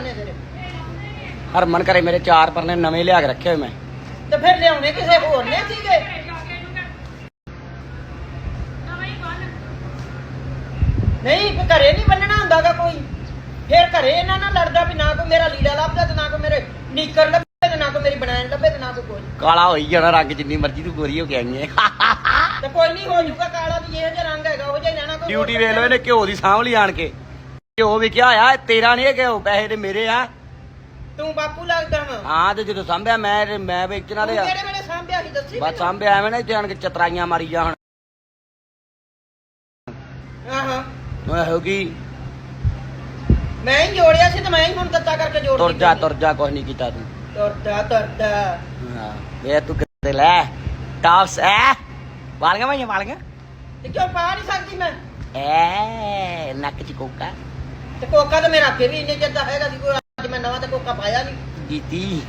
ਪਰਨੇ ਤੇਰੇ? ਹਰਮਨ ਕਰੇ ਮੇਰੇ ਚਾਰ ਪਰਨੇ ਨਵੇਂ ਲਿਆ ਕੇ ਰੱਖੇ ਹੋਏ ਮੈਂ। ਤੇ ਫਿਰ ਲਿਆਉਣੇ ਕਿਸੇ ਹੋਰ ਨੇ ਸੀਗੇ? ਨਹੀਂ ਫਿਰ ਘਰੇ ਨਹੀਂ ਬੰਨਣਾ ਹੁੰਦਾਗਾ ਕੋਈ। ਫਿਰ ਘਰੇ ਇਹਨਾਂ ਨਾਲ ਲੜਦਾ ਵੀ ਨਾ ਕੋਈ ਮੇਰਾ ਲੀੜਾ ਲੱਭਦਾ ਤੇ ਨਾ ਕੋਈ ਮੇਰੇ ਨੀਕਰ ਲੱਭੇ ਤੇ ਨਾ ਕੋਈ ਮੇਰੀ ਬਣਾਣ ਲੱਭੇ ਤੇ ਨਾ ਕੋਈ ਕਾਲਾ ਹੋਈ ਜਾਣਾ ਰੰਗ ਜਿੰਨੀ ਮਰਜ਼ੀ ਤੂੰ ਗੋਰੀ ਹੋ ਕੇ ਆਈ ਹੈ ਤੇ ਕੋਈ ਨਹੀਂ ਹੋ ਜੂਗਾ ਕਾਲਾ ਵੀ ਜਿਹੋ ਜਿਹਾ ਰੰਗ ਹੈਗਾ ਉਹ ਜਿਹਾ ਹੀ ਕੋਈ ਡਿਊਟੀ ਵੇਖ ਲਓ ਇਹਨੇ ਘਿਓ ਦੀ ਸਾਂਭ ਲਈ ਆਣ ਕੇ। ਘਿਓ ਵਿਕਿਆ ਆ? ਤੇਰਾ ਨਹੀਂ ਇਹ ਘਿਓ ਪੈਸੇ ਤੇ ਮੇਰੇ ਆ। ਤੂੰ ਬਾਪੂ ਲੱਗਦਾ ਵਾ। ਹਾਂ ਤੇ ਜਦੋਂ ਸਾਂਭਿਆ ਮੈਂ ਮੈਂ ਵੇਚਣਾ ਤੂੰ ਕਿਹੜੇ ਵੇਲੇ ਸਾਂਭਿਆ ਸੀ ਦੱਸੀ ਬਸ ਸਾਂਭਿਆ ਐਵੇਂ ਨਾ ਇੱਥੇ ਆਣ ਕੇ ਚਤਰਾਈਆਂ ਮਾਰੀ ਜਾ ਹੁਣ। ਆਹਾਂ। ਓਏ ਹੋ ਗਈ ਮੈਂ ਹੀ ਜੋੜਿਆ ਸੀ ਤੇ ਮੈਂ ਹੀ ਹੁਣ ਦਿੱਤਾ ਕਰਕੇ ਜੋੜ ਤੁਰ ਜਾ ਤੁਰ ਜਾ ਕੁਛ ਨਹੀਂ ਕੀਤਾ ਤੂੰ। ਤੁਰਦਾ ਤੁਰਦਾ ਹਾਂ ਵੇ ਤੂੰ ਕਿਤੇ ਲੈ? ਟਾਪਸ ਐ? ਵਾਲੀਆਂ ਭਾਈਆਂ ਵਾਲੀਆਂ? ਤੇ ਕਿਉਂ ਪਾ ਨਹੀਂ ਸਕਦੀ ਮੈਂ? ਐ ਨੱਕ ਚ ਕੋਕਾ। ਤੇ ਕੋਕਾ ਤਾਂ ਮੇਰਾ ਅੱਗੇ ਵੀ ਇੰਨੇ ਚਿਰ ਦਾ ਹੈਗਾ ਸੀ, ਕੋਈ ਅੱਜ ਮੈਂ ਨਵਾਂ ਤੇ ਕੋਕਾ ਪਾਇਆ ਨਹੀਂ। ਜੀਤੀ